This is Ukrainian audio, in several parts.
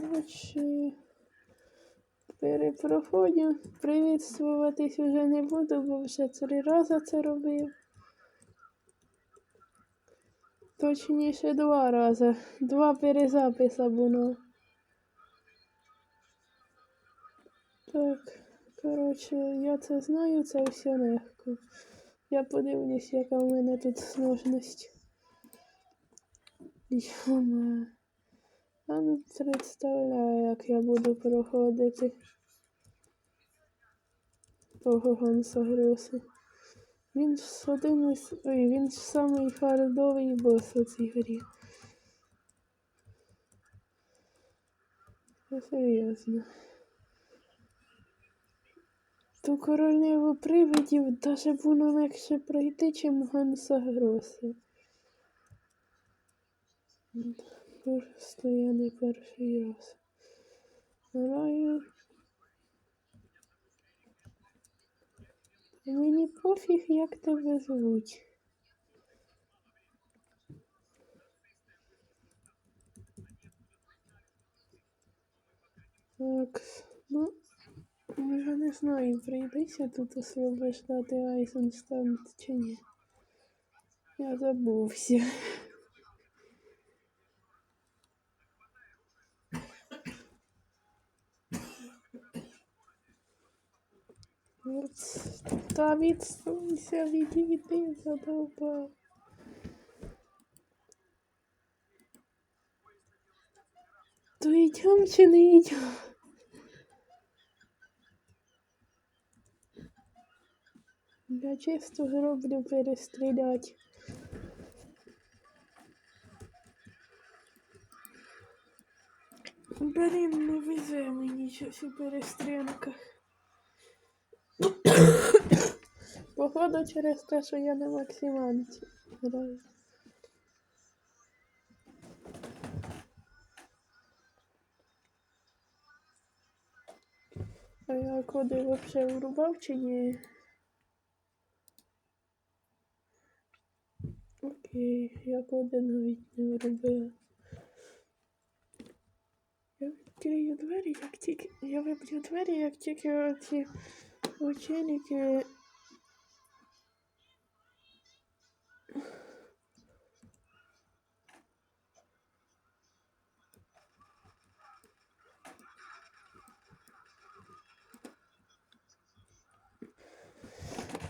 Коротше, перепроходю. Привітствуватись уже не буду, бо вже три рази це робив. Точніше, два рази. Два перезаписа було. Так, коротше, я це знаю, це все легко. Я подивлюсь, яка в мене тут сложність. Йома. А ну представляю, як я буду проходити того Ганса Гроса. Він ж один із... Ой, він ж самий хардовий бос у цій грі. Це серйозно. Ту королеву привидів даже було легше пройти, чим Ганса Гроса. Просто я не перший раз. Граю. Мені пофіг, як тебе звуть. Так, ну, я не знаю, прийдеться тут освобождати Айзенстанд чи ні. Я забувся. Та відсунься, відійди, задовбав. То йдем чи не йдем? Я чисто зроблю перестрілять. Блін, не везе мені щось у перестрілках. Походу через те, що я на максиманці граю. А я коди вообще врубав чи ні? Окей, я коди навіть не врубила. Я відкрию двері, як тільки. Я виб'ю двері, як тільки оці ученики.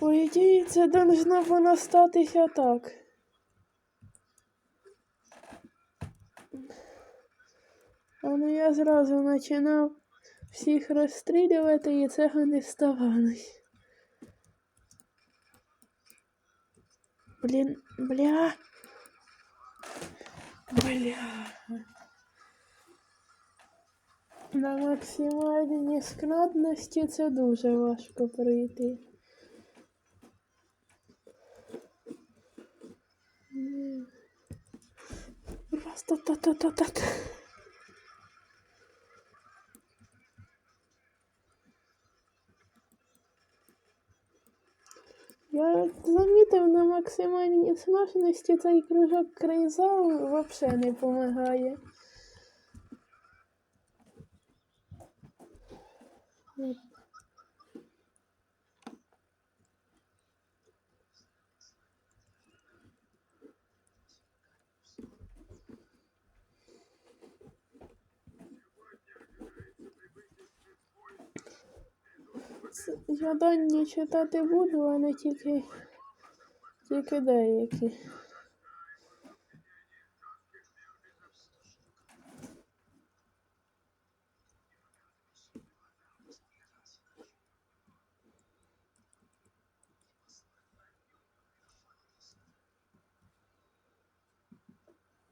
По ідеї, це должна була статися так. А ну я зразу починав всіх розстрілювати і цього не ставалось. Блін, бля. Бля. На максимальній складності це дуже важко пройти. Ні. Раз та та та та та Я замітив на максимальній смачності цей кружок крейзал взагалі не допомагає. Це- Я дані читати буду, а не тільки, тільки деякі.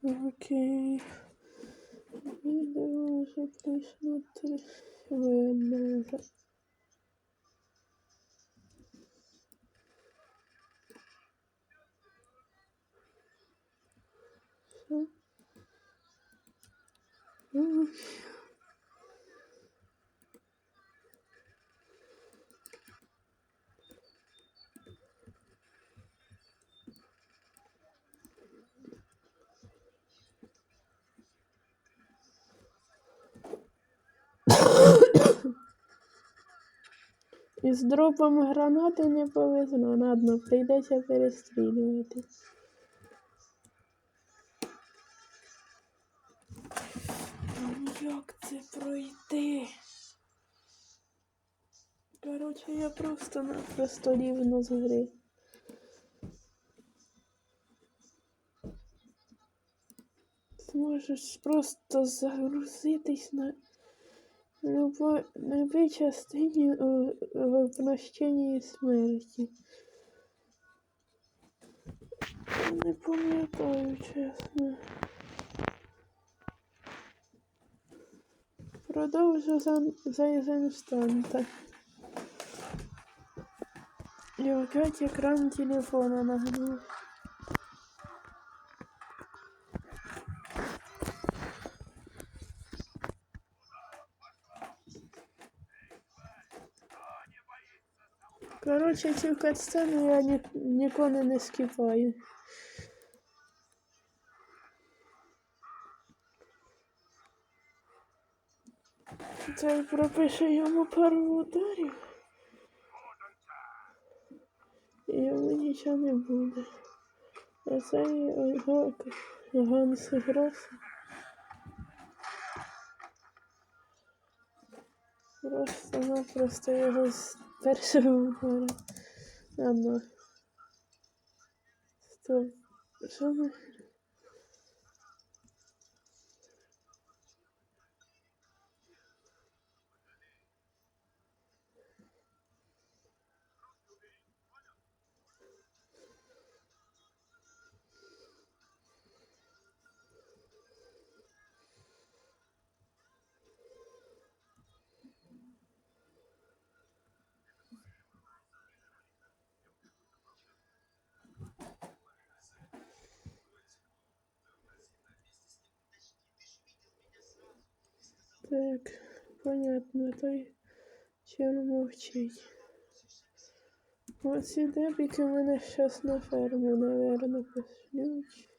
Окей. Відео вже три. Все. І з дропом гранати не повезло, ладно, прийдеться перестрілюватись. Як це пройти? Коротше, я просто-напросто рівно з гри. Зможеш просто загрузитись на любій частині у, в прощенні смерті. Не пам'ятаю, чесно. Продовжу за, інстанта. І опять екран телефона нагнув. Короче, цю катсцену я ні, ніколи не скіпаю. Це пропише йому пару ударів. І йому нічого не буде. А це його Ганс Грос. Просто-напросто його з першого удару. Ладно. Стоп. Що ми? Так, понятно, той чим мовчить. Оці дебіки мене щас на ферму, наверно, пошлють.